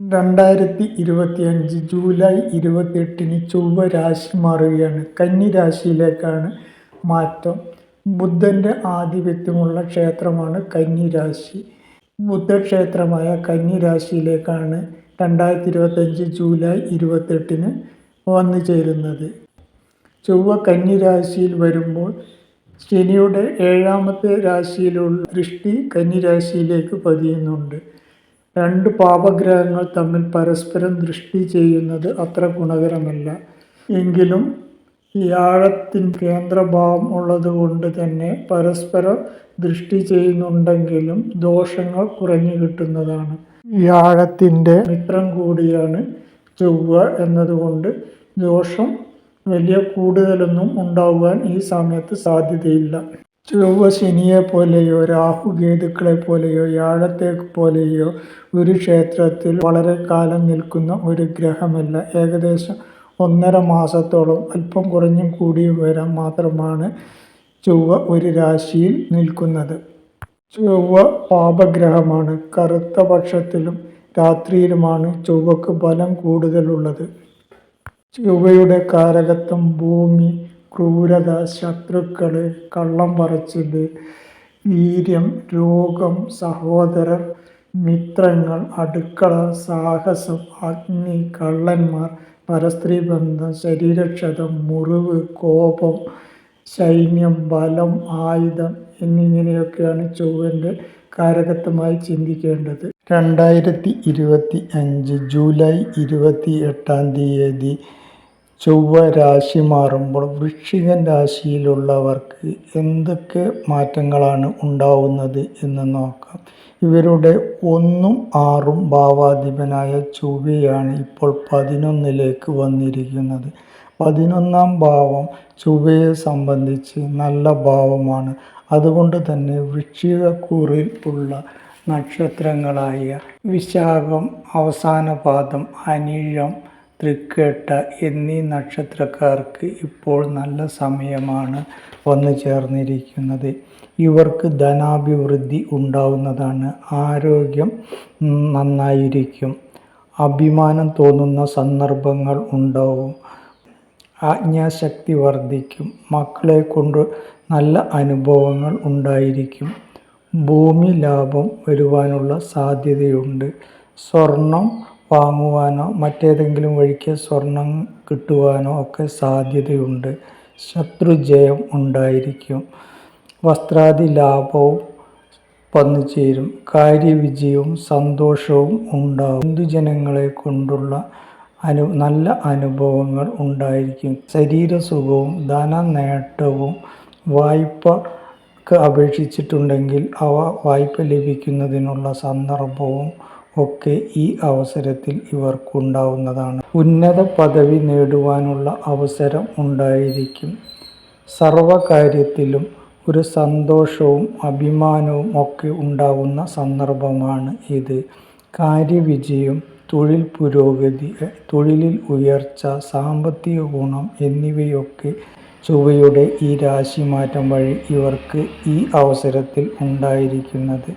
രണ്ടായിരത്തി ഇരുപത്തിയഞ്ച് ജൂലൈ ഇരുപത്തിയെട്ടിന് ചൊവ്വ രാശി മാറുകയാണ്. കന്നി രാശിയിലേക്കാണ് മാറ്റം. ബുദ്ധന്റെ ആധിപത്യമുള്ള ക്ഷേത്രമാണ് കന്നി രാശി. ബുദ്ധക്ഷേത്രമായ കന്നി രാശിയിലേക്കാണ് രണ്ടായിരത്തി ഇരുപത്തഞ്ച് ജൂലൈ ഇരുപത്തെട്ടിന് വന്നു ചേരുന്നത്. ചൊവ്വ കന്നി രാശിയിൽ വരുമ്പോൾ ശനിയുടെ ഏഴാമത്തെ രാശിയിലുള്ള ദൃഷ്ടി കന്നി രാശിയിലേക്ക് പതിയുന്നുണ്ട്. രണ്ട് പാപഗ്രഹങ്ങൾ തമ്മിൽ പരസ്പരം ദൃഷ്ടി ചെയ്യുന്നത് അത്ര ഗുണകരമല്ല. എങ്കിലും വ്യാഴത്തിൻ കേന്ദ്രഭാവം ഉള്ളതുകൊണ്ട് തന്നെ പരസ്പരം ദൃഷ്ടി ചെയ്യുന്നുണ്ടെങ്കിലും ദോഷങ്ങൾ കുറഞ്ഞു കിട്ടുന്നതാണ്. വ്യാഴത്തിന്റെ മിത്രം കൂടിയാണ് ചൊവ്വ എന്നതുകൊണ്ട് ദോഷം വലിയ കൂടുതലൊന്നും ഉണ്ടാകുവാൻ ഈ സമയത്ത് സാധ്യതയില്ല. ചൊവ്വ ശനിയെ പോലെയോ രാഹുകേതുക്കളെ പോലെയോ വ്യാഴത്തെ പോലെയോ ഒരു ക്ഷേത്രത്തിൽ വളരെ കാലം നിൽക്കുന്ന ഒരു ഗ്രഹമല്ല. ഏകദേശം ഒന്നര മാസത്തോളം അല്പം കുറഞ്ഞും കൂടിയും വരാൻ മാത്രമാണ് ചൊവ്വ ഒരു രാശിയിൽ നിൽക്കുന്നത്. ചൊവ്വ പാപഗ്രഹമാണ്. കറുത്ത പക്ഷത്തിലും രാത്രിയിലുമാണ് ചൊവ്വക്ക് ബലം കൂടുതലുള്ളത്. ചൊവ്വയുടെ കാരകത്വം ഭൂമി ക്രൂരത ശത്രുക്കൾ കള്ളം പറച്ചിൽ വീര്യം രോഗം സഹോദരർ മിത്രങ്ങൾ അടുക്കള സാഹസം അഗ്നി കള്ളന്മാർ പരസ്ത്രീ ബന്ധം ശരീരക്ഷതം മുറിവ് കോപം സൈന്യം ബലം ആയുധം എന്നിങ്ങനെയൊക്കെയാണ് ചൊവ്വന്റെ കാരകത്വമായി ചിന്തിക്കേണ്ടത്. രണ്ടായിരത്തി ഇരുപത്തി അഞ്ച് ജൂലൈ ഇരുപത്തി എട്ടാം തീയതി ചൊവ്വ രാശി മാറുമ്പോൾ വൃശ്ചികൻ രാശിയിലുള്ളവർക്ക് എന്തൊക്കെ മാറ്റങ്ങളാണ് ഉണ്ടാവുന്നത് എന്ന് നോക്കാം. ഇവരുടെ ഒന്നും ആറും ഭാവാധിപനായ ചൊവ്വയാണ് ഇപ്പോൾ പതിനൊന്നിലേക്ക് വന്നിരിക്കുന്നത്. പതിനൊന്നാം ഭാവം ചൊവ്വയെ സംബന്ധിച്ച് നല്ല ഭാവമാണ്. അതുകൊണ്ട് തന്നെ വൃശ്ചികക്കൂറിൽ ഉള്ള നക്ഷത്രങ്ങളായ വിശാഖം അവസാന പാദം അനിഴം തൃക്കേട്ട എന്നീ നക്ഷത്രക്കാർക്ക് ഇപ്പോൾ നല്ല സമയമാണ് വന്നു ചേർന്നിരിക്കുന്നത്. ഇവർക്ക് ധനാഭിവൃദ്ധി ഉണ്ടാവുന്നതാണ്. ആരോഗ്യം നന്നായിരിക്കും. അഭിമാനം തോന്നുന്ന സന്ദർഭങ്ങൾ ഉണ്ടാവും. ആജ്ഞാശക്തി വർദ്ധിക്കും. മക്കളെ കൊണ്ട് നല്ല അനുഭവങ്ങൾ ഉണ്ടായിരിക്കും. ഭൂമി ലാഭം വരുവാനുള്ള സാധ്യതയുണ്ട്. സ്വർണം വാങ്ങുവാനോ മറ്റേതെങ്കിലും വഴിക്ക് സ്വർണം കിട്ടുവാനോ ഒക്കെ സാധ്യതയുണ്ട്. ശത്രുജയം ഉണ്ടായിരിക്കും. വസ്ത്രാദി ലാഭവും വന്നു ചേരും കാര്യവിജയവും സന്തോഷവും ഉണ്ടാവും. ഹിന്ദുജനങ്ങളെ കൊണ്ടുള്ള അനു നല്ല അനുഭവങ്ങൾ ഉണ്ടായിരിക്കും. ശരീരസുഖവും ധന നേട്ടവും വായ്പക്ക് അപേക്ഷിച്ചിട്ടുണ്ടെങ്കിൽ അവ വായ്പ ലഭിക്കുന്നതിനുള്ള സന്ദർഭവും ഒക്കെ ഈ അവസരത്തിൽ ഇവർക്കുണ്ടാവുന്നതാണ്. ഉന്നത പദവി നേടുവാനുള്ള അവസരം ഉണ്ടായിരിക്കും. സർവകാര്യത്തിലും ഒരു സന്തോഷവും അഭിമാനവും ഒക്കെ ഉണ്ടാകുന്ന സന്ദർഭമാണ് ഇത്. കാര്യവിജയം തൊഴിൽ പുരോഗതി തൊഴിലിൽ ഉയർച്ച സാമ്പത്തിക ഗുണം എന്നിവയൊക്കെ ചൊവ്വയുടെ ഈ രാശിമാറ്റം വഴി ഇവർക്ക് ഈ അവസരത്തിൽ ഉണ്ടായിരിക്കുന്നത്.